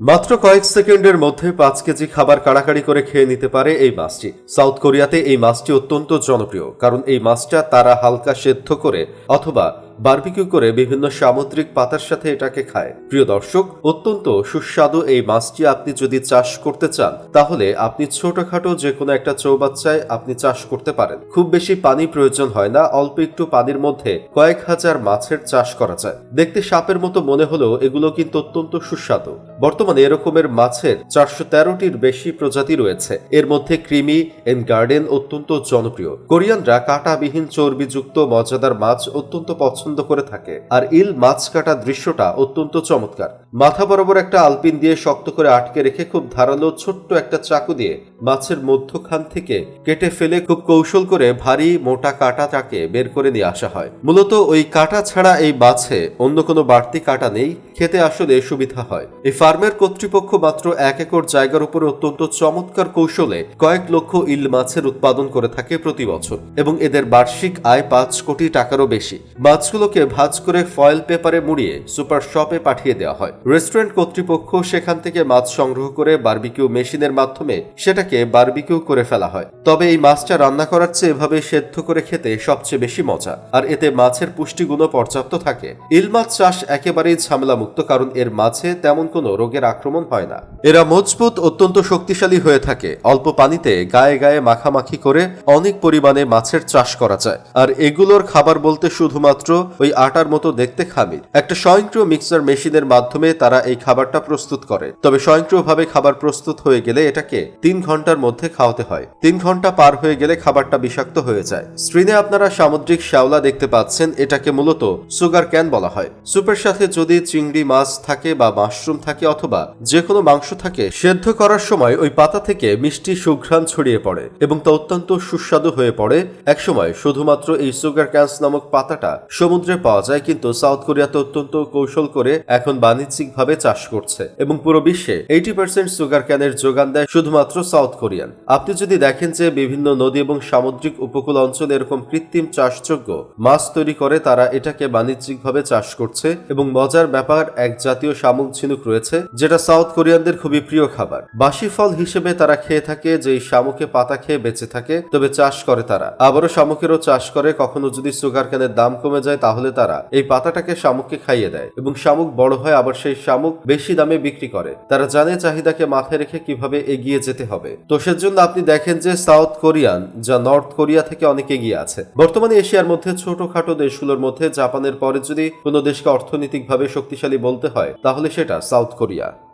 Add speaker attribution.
Speaker 1: মাত্র কয়েক সেকেন্ডের মধ্যে পাঁচ কেজি খাবার কাড়াকাড়ি করে খেয়ে নিতে পারে এই মাছটি। সাউথ কোরিয়াতে এই মাছটি অত্যন্ত জনপ্রিয়, কারণ এই মাছটা তারা হালকা সেদ্ধ করে অথবা বারবিকিউ করে বিভিন্ন সামুদ্রিক পাতার সাথে এটাকে খায়। প্রিয় দর্শক, অত্যন্ত সুস্বাদু এই মাছটি আপনি যদি চাষ করতে চান, তাহলে আপনি ছোটখাটো যে কোনো একটা চৌবাচ্চায় আপনি চাষ করতে পারেন। খুব বেশি পানি প্রয়োজন হয় না, অল্প একটু পানির মধ্যে কয়েক হাজার মাছের চাষ করা যায়। দেখতে সাপের মতো মনে হলেও এগুলো কিন্তু অত্যন্ত সুস্বাদু। বর্তমানে এরকমের মাছের চারশো তেরোটির বেশি প্রজাতি রয়েছে। এর মধ্যে ক্রিমি এন্ড গার্ডেন অত্যন্ত জনপ্রিয়। কোরিয়ানরা কাঁটাবিহীন চর্বিযুক্ত মজাদার মাছ অত্যন্ত পছন্দ করে থাকে। আর ইল মাছ কাটা দৃশ্যটা অত্যন্ত চমৎকার। মাথা বরাবর একটা আলপিন দিয়ে শক্ত করে আটকে রেখে খুব ধারালো ছোট্ট একটা চাকু দিয়ে মাছের মধ্যখান থেকে কেটে ফেলে খুব কৌশল করে ভারী মোটা কাঁটাটাকে বের করে নিয়ে আসা হয়। মূলত ওই কাঁটা ছাড়া এই মাছে অন্য কোনো বাড়তি কাঁটা নেই, খেতে আসলে সুবিধা হয়। এই ফার্মের কর্তৃপক্ষ মাত্র এক একর জায়গার উপরে অত্যন্ত চমৎকার কৌশলে কয়েক লক্ষ ইল মাছের উৎপাদন করে থাকে প্রতি বছর এবং এদের বার্ষিক আয় পাঁচ কোটি টাকারও বেশি। মাছগুলোকে ভাজ করে ফয়েল পেপারে মুড়িয়ে সুপার শপে পাঠিয়ে দেওয়া হয়। রেস্টুরেন্ট কর্তৃপক্ষ সেখান থেকে মাছ সংগ্রহ করে বারবিকিউ মেশিনের মাধ্যমে সেটাকে বারবিকিউ করে ফেলা হয়। তবে এই মাছটা রান্না করার চেয়ে এভাবে সেদ্ধ করে খেতে সবচেয়ে বেশি মজা। আর এতে মাছের পুষ্টিগুণও পর্যাপ্ত থাকে। ইল মাছ চাষ একেবারেই ঝামেলা মুক্ত কারণ এর মাছে তেমন কোনো রোগের আক্রমণ হয় না। এরা মজবুত, অত্যন্ত শক্তিশালী হয়ে থাকে। অল্প পানিতে গায়ে গায়ে মাখামাখি করে অনেক পরিমাণে মাছের চাষ করা যায়। আর এগুলোর খাবার বলতে শুধুমাত্র ওই আটার মতো দেখতে খামির। একটা স্বয়ংক্রিয় মিক্সার মেশিনের মাধ্যমে তারা এই খাবারটা প্রস্তুত করে। তবে স্বয়ংক্রিয়ভাবে খাবার প্রস্তুত হয়ে গেলে এটাকে তিন ঘণ্টার মধ্যে খাওয়াতে হয়। তিন ঘণ্টা পার হয়ে গেলে খাবারটা বিষাক্ত হয়ে যায়। স্ক্রিনে আপনারা সামুদ্রিক শ্যাওলা দেখতে পাচ্ছেন, এটাকে মূলত সুগার ক্যান বলা হয়। সুপের সাথে যদি চিংড়ি মাছ থাকে বা মাশরুম থাকে অথবা যে কোনো মাংস থাকে, সেদ্ধ করার সময় ওই পাতা থেকে মিষ্টি সুঘ্রাণ ছড়িয়ে পড়ে এবং তা অত্যন্ত সুস্বাদু হয়ে পড়ে। একসময় শুধুমাত্র এই সুগার ক্যান্স নামক পাতাটা সমুদ্রে পাওয়া যায়, কিন্তু সাউথ কোরিয়াতে অত্যন্ত কৌশল করে এখন বাণিজ্যিকভাবে চাষ করছে এবং পুরো বিশ্বে এইটি পার্সেন্ট সুগার ক্যানের যোগান দেয় শুধুমাত্র সাউথ কোরিয়ান। আপনি যদি দেখেন যে বিভিন্ন নদী এবং সামুদ্রিক উপকূল অঞ্চলে এরকম কৃত্রিম চাষযোগ্য মাছ তৈরি করে, তারা এটাকে বাণিজ্যিকভাবে চাষ করছে এবং মজার ব্যাপার, এক জাতীয় শামুক ঝিনুক রয়েছে, যেটা সাউথ কোরিয়ানদের খুবই প্রিয় খাবার। বাসি ফল হিসেবে তারা খেয়ে থাকে যে এই শামুকে পাতা খেয়ে বেঁচে থাকে, তবে চাষ করে তারা। আবারও শামুকেরও চাষ করে, কখনো যদি সুগার ক্যানের দাম কমে যায়, তাহলে তারা এই পাতাটাকে শামুককে খাইয়ে দেয় এবং শামুক বড় হয়, আবার সেই শামুক বেশি দামে বিক্রি করে। তারা জানে চাহিদাকে মাথায় রেখে কীভাবে এগিয়ে যেতে হবে। তো সেজন্য আপনি দেখেন যে সাউথ কোরিয়ান, যা নর্থ কোরিয়া থেকে অনেক এগিয়ে আছে। বর্তমানে এশিয়ার মধ্যে ছোটখাটো দেশগুলোর মধ্যে, জাপানের পরে যদি কোনো দেশকে অর্থনৈতিকভাবে শক্তিশালী বলতে হয়, তাহলে সেটা সাউথ কোরিয়া।